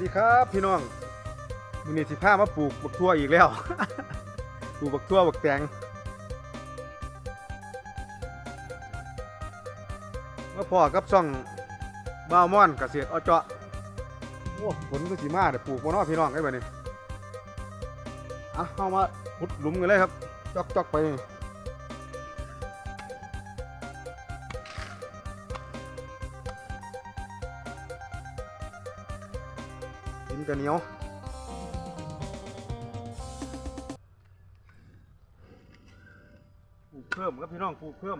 ดีครับพี่น้องมื้อนี้สิพามาปลูกบักทั่วอีกแล้ว ปลูกบักทั่วบักแตงมาพอกับช่องบาวม่อนเกษตรอเจาะโอ้ฝนก็สิมาเดี๋ยวปลูกบ่เนาะพี่น้องไอ้บัดนี้อะเข้ามาขุดหลุมกันเลยครับจอกจอกไปนี่ ดินจะเหนียวปลูกเพิ่มครับพี่น้องปลูกเพิ่ม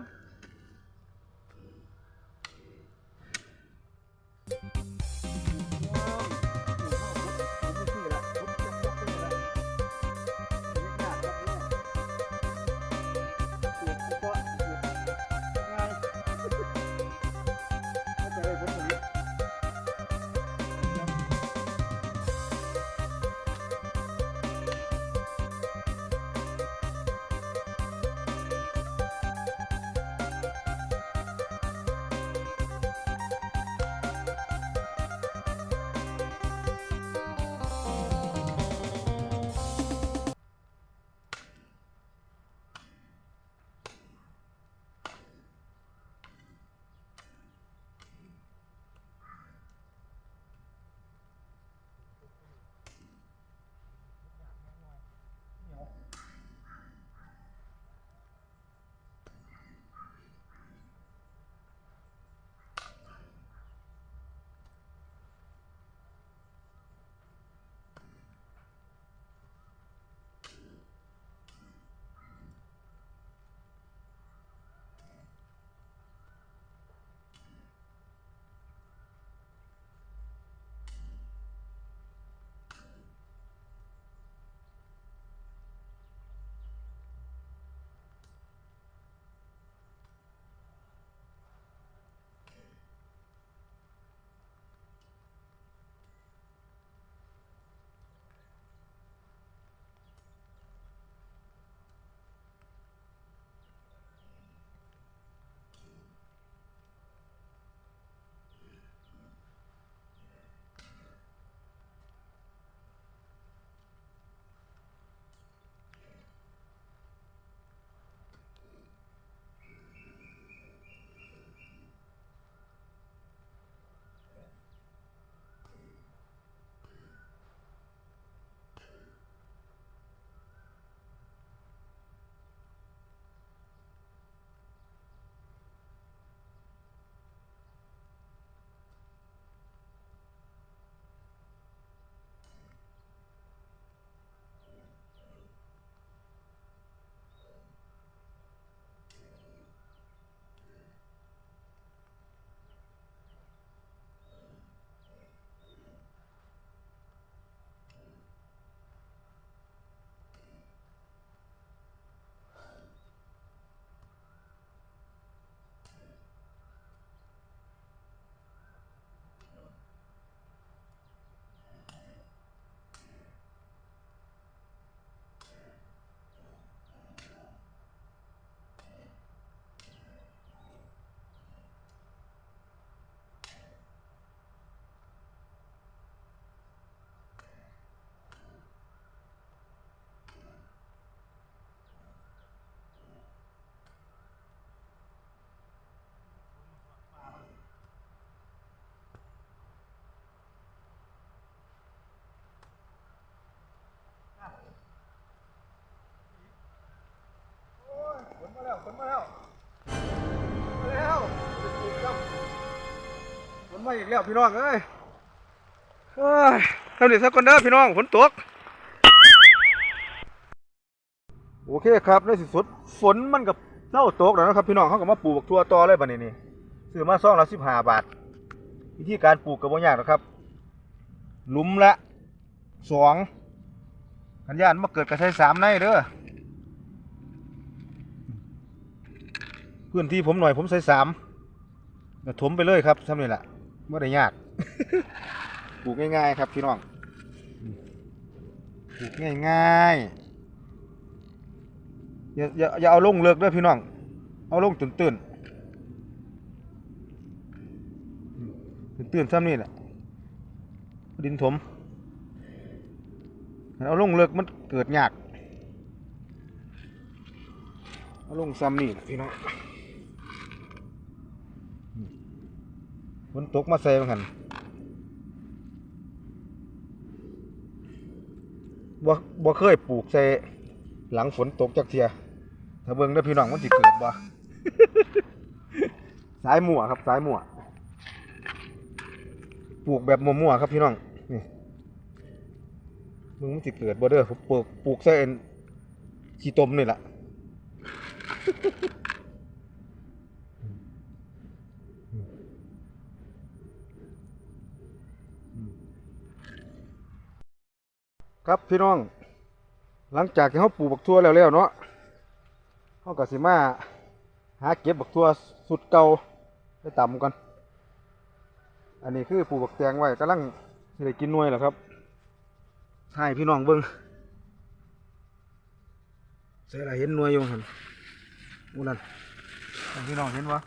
มาอีกแล้วพี่น้องเอ้ยเฮ้ยทำเด็ดสักคนเด้อพี่น้องฝนตก โอเคครับในที่สุดฝนมันกับเล่าตกแล้วนะครับพี่น้องเขาก็มาปลูกบักทั่วต่อเลยบัดนี้นี่ซื้อมาซ่องละสิบห้าบาท วิธีการปลูกก็บ่ยากหรอกครับ หลุมละสองขันยานมาเกิดกระใช้สามในเด้อพื้นที่ผมหน่อยผมใส่สามถมไปเลยครับทำนี่แหละ ไม่ได้ยากปลูกง่ายๆครับพี่น้องปลูกง่ายๆอย่าอย่าอย่าเอาลงเลิกเด้วยพี่น้อง เอาลงตื่นตื่นตื่นตื่นๆซ้ำนี่แหละดินถมเอาลงเลิกมันเกิดยากเอาลงซ้ำนี่ล่ะพี่น้อง ฝนตกมาใส่มาหันบ่บ่เคยปลูกใส่หลังฝนตกจักเทีย ถ้าเบิ่งได้อพี่น้องมันสิเกิดบ่ สายหมั่วครับ สายหมั่วปลูกแบบมั่วๆครับพี่น้อง นี่มึงมันสิเกิดบ่เด้อผมปลูกปลูกใส่เอ็นขี้ตมนี่แหละ ครับพี่น้อง หลังจากที่เขาปลูกบักทั่วแล้วแล้วเนาะเขาก็สิมาหาเก็บบักทั่วสุดเก่าไปต่ำกันอันนี้คือปลูกบักแตงไว้กำลังสิได้กินน่วยแหละครับให้พี่น้องเบิ้งเสียละเห็นน่วยอยู่หันอูนั่นพี่น้องเห็นวะ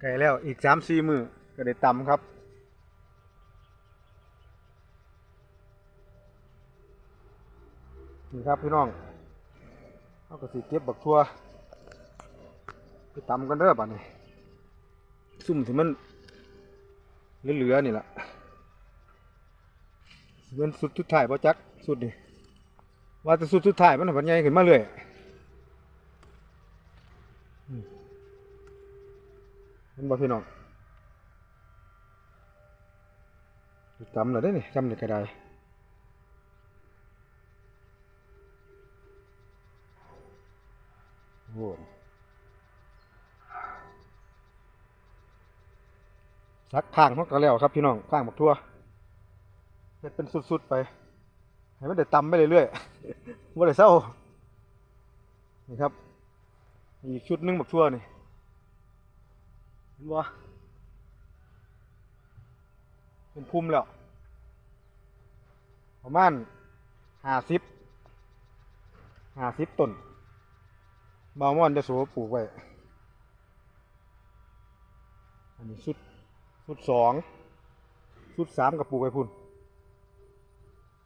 ไก่แล้วอีกสามสี่มือก็ได้ต่ำครับ นี่ครับพี่น้องเอากระสีเก็บบักทั่วไปตำกันเด้อป่ะนี่ซุ่มที่มันเหลือๆนี่แหละสิเป็นสุดทุดท้ายป่จักสุดนี่ว่าจะสุดทุดท้ายมันผันใหญ่ขึ้นมาเลยอืมเห็นบ่พี่น้องตำเลยได้นี่ตำนี่ก็ได้ โอ้สักข้างเขาก็แล้วครับพี่น้องข้างบักทั่วเฮ็ดเป็นสุดๆไป ให้มันได้ตำไปเรื่อยๆว่าได้เศร้า นี่ครับ อีกชุดนึงบักทั่วนี่เห็นบ่เป็นพุ่มแล้ว ประมาณห้าสิบห้าสิบต้น บาวมอนจะสูปลูกไว้ อันนี้ชุดชุดสองชุดสามกับปลูกไว้พุ่น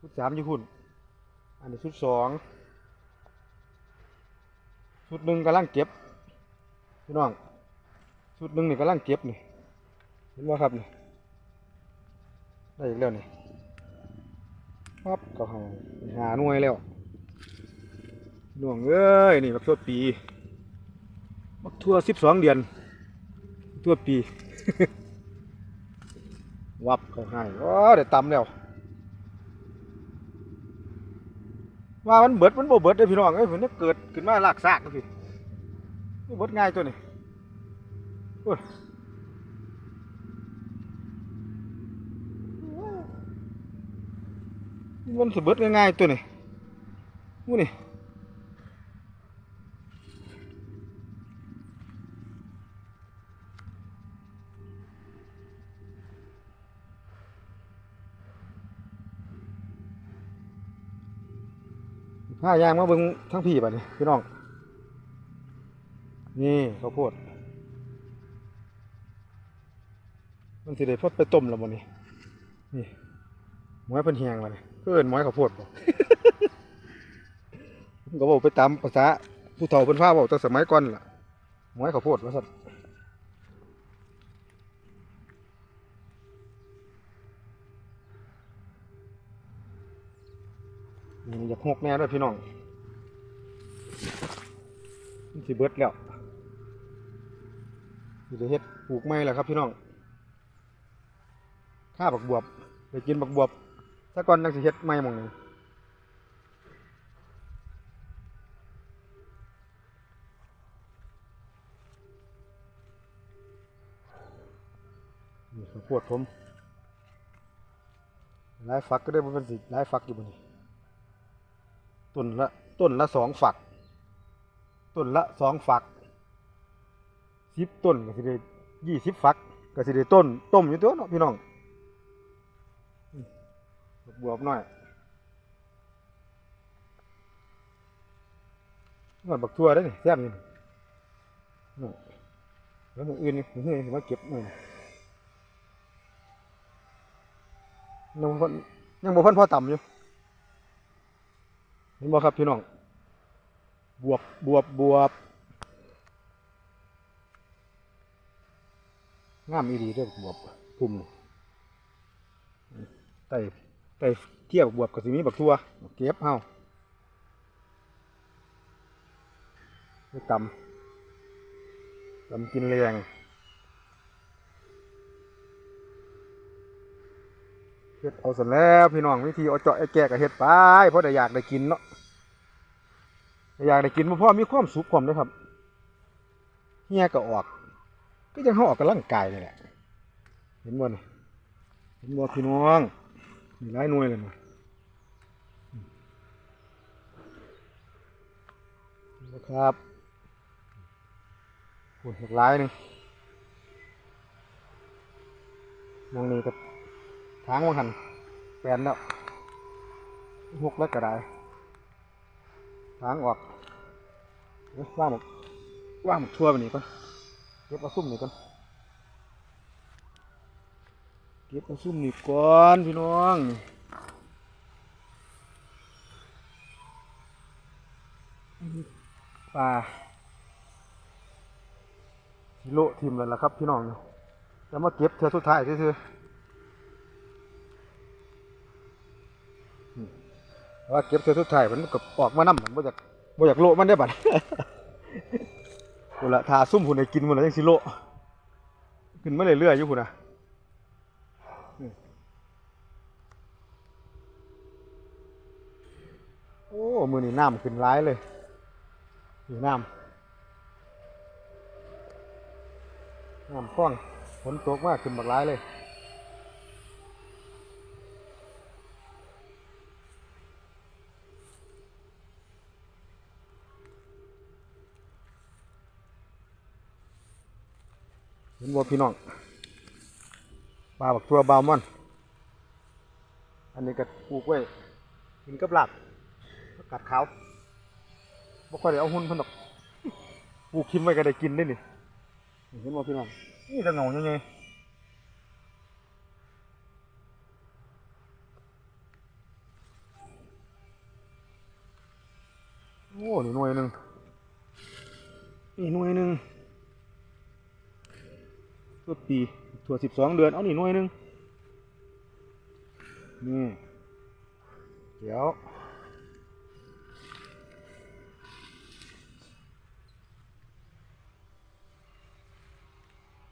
ชุดสามอยู่พุ่น อันนี้ชุดสองชุดหนึ่งกำลังเก็บพี่น้อง ชุดหนึ่งนี่กำลังเก็บนี่ เห็นว่าครับนี่ ได้อีกแล้วนี่ปั๊บก็หาหาน่วยแล้ว น่วงเอ้ยนี่บักทั่วปีบักทั่วสิบสองเดือน ทั่วปี วับเขาให้ว้าเดี๋ยวตำแล้วว่ามันเบิดมันบ่เบิดเลยพี่น้องเอ้ยมเนี่ยเกิดขึ้นมาหลากซากนะพี่เบิดง่ายตัวนี้โอ้ยมันสเบิดง่ายๆตัวนี้มูนี่ ห้ายางมาเบิ่งทั้งพี่บัดนี้พี่น้อง นี่ข้าวโพด มันสิได้พดไปต้มแล้วบ่นี่นี่หมอยเพิ่นแหงมาเลยเพิ่นหมอยข้าวโพดบ่ผมก็บอกไปตามภาษาผู้เฒ่าเพิ่นพาเว้าแต่สมัยก่อนล่ะหมอยข้าวโพดว่าซั่นนี่อยาก หกแน่ด้วยพี่น้องมันสิเบิดแล้วสิได้เฮ็ดปลูกไม้แล้วครับพี่น้องข้าบักบวบไปกินบักบวบถ้าก่อนจังสิเฮ็ดไม้มองนี้นี่ข้าวโพดผมหลายฝักก็ได้บ่เป็นสิหลายฝักอยู่บ่นี่ ต้นละต้นละสองฝัก ต้นละสองฝักสิบต้นก็สิได้ยี่สิบฝักก็สิได้ต้นต้มอยู่ตัวเนาะพี่น้องบวบหน่อยนอนบักทั่วได้นี่แซ่บนี่แล้วมืออื่นนี่มืออื่นสิมาเก็บมือนี่ยังบ่พ้นยังบ่พ้นพ่อต่ำอยู่ ห็นบ่ครับพี่น้อง บวบบวบบวบงามอีดีเด้อบวบปุ่มไต่ไต่เที่ยวบวบกับสิมีบักทั่วเก็บเฮาไปตำตำกินแรง เฮ็ดเอาเสร็จแล้วพี่น้องวิธีเอาเจาะไอ้แก่กับเฮ็ดไปเพราะได้อยากได้กินเนาะอยากได้กินพ่อมีความสุขความเด้ครับเฮียก็ออก ก็ยังเขาออกกำลังกายนี่แหละ เห็นบ่นี่เห็นบ่พี่น้องมีหลายหน่วยเลยนี่นะครับหุ่นหกหลายหนึ่งมองนี่ก็ ทางว่าหันแปลนแล้วหกแล้วก็ได้ทางออกเอ้ยว่างหมกว่างหมกทั่วไปนี่ก่อนเก็บเอาซุ่มนี่ก่อนเก็บเอาซุ่มนี่ก่อนพี่น้องปลาโลทิมแล้วล่ะครับพี่น้องแล้วมาเก็บเธอสุดท้ายซื่อ ว่าเก็บเธอสุดท้ายมันก็ออกมานำมันบ่อยากบ่อยากโลมันได้บัดพุ่นละทาซุ่มพุ่นให้กินพุ่นละจังสิโลขึ้นมาเรื่อยๆอยู่พุ่นน่ะโอ้ มือนี้น้ำขึ้นหลายเลยนี่น้ำน้ำคล้องฝนตกมากขึ้นบักหลายเลย ห็นบ่พี่น้องปลาบักตัวบาวมอน อันนี้ก็ปลูกไว้กินกับลาบผักกัดขาวบ่ค่อยได้เอาหุ่นเพิ่นดอกปลูกทิ้งไว้ก็ได้กินได้นี่เห็นบ่พี่น้องนี่จะเหงายังไงโอ้หน่วยหนึ่งนี่หน่วยหนึ่ง ตัวปีถั่วสิบสองเดือน เอานี่หน่วยหนึ่งนี่ เดี๋ยว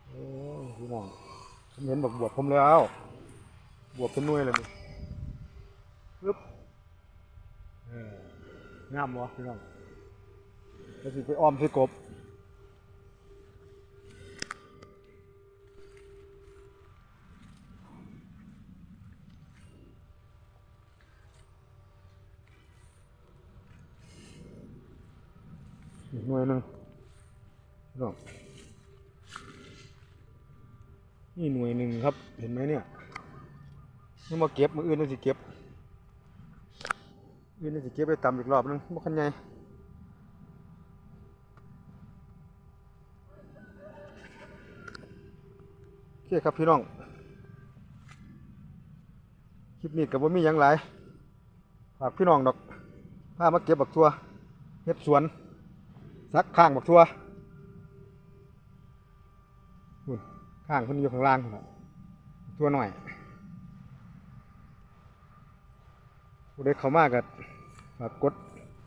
โอ้พี่น้องผมเห็นบอกบวบผมแล้ว บวบเป็นหน่วยเลยนี่ปึ๊บงามวะพี่น้องแล้วสิไปอ้อมใส่กบ หน่วยหนึ่งน้องนี่หน่วยหนึ่งครับ เห็นไหมเนี่ยนี่มาเก็บมืออื่นนี่สิเก็บ อื่นนี่สิเก็บไปตำอีกรอบนึงบ่คันใหญ่โอเคครับพี่น้อง คลิปนี้กับว่ามีหยังหลายฝากพี่น้องดอกพามาเก็บบักทัวเฮ็ดสวน ซักข้างบักทัวข้างคนอยู่ข้างล่างพุ่นน่ะทั่วหน่อยผู้ใดเข้ามาก็ฝากกด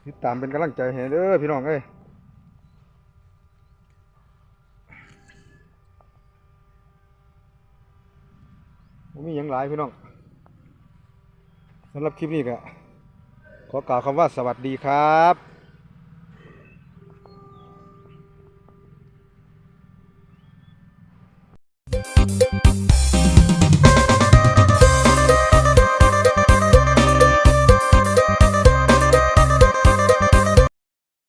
ติดตามเป็นกำลังใจให้เด้อพี่น้องเอ้ยบ่มีหยังหลายพี่น้องสำหรับคลิปนี้ก็ขอกล่าวคำว่าสวัสดีครับ